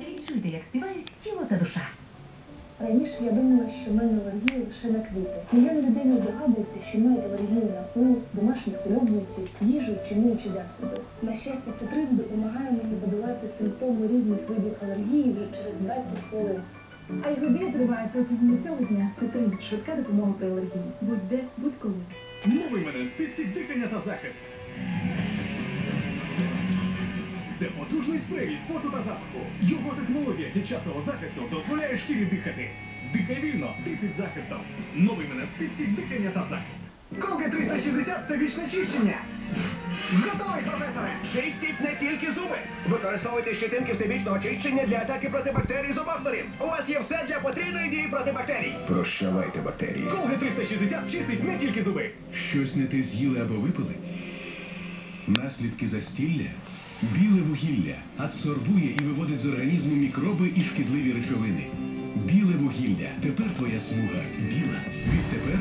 Відчуйте, як співають тіло та душа. Раніше я думала, що в мене алергія лише на квіти. Мільйон людей не здогадуються, що мають алергію на пил, домашніх улюбленців, їжу чи миючі засоби. На щастя, цитрин допомагає мені подолати симптоми різних видів алергії вже через 20 хвилин. А його дія триває протягом усього дня. Цитрин – швидка допомога при алергії. Будь-де, будь-коли. Новий менець підстік дихання та захист. Це потужний спрей від поту та запаху. Його технологія січасного захисту дозволяє шкірі дихати. Дихай вільно, ти під захистом. Новий менець підстік дихання та захист. Колги 360 – це вічне чищення. Готовий, професоре! Чистіть не тільки зуби. Використовуйте щетинки всебічного чищення для атаки проти бактерій зубавторів. У вас є все для потрійної дії проти бактерій. Прощавайте бактерії. Колги 360 чистить не тільки зуби. Щось не те з'їли або випили? Наслідки застілля? Біле вугілля адсорбує і виводить з організму мікроби і шкідливі речовини. Біле вугілля. Тепер твоя смуга біла. Відтепер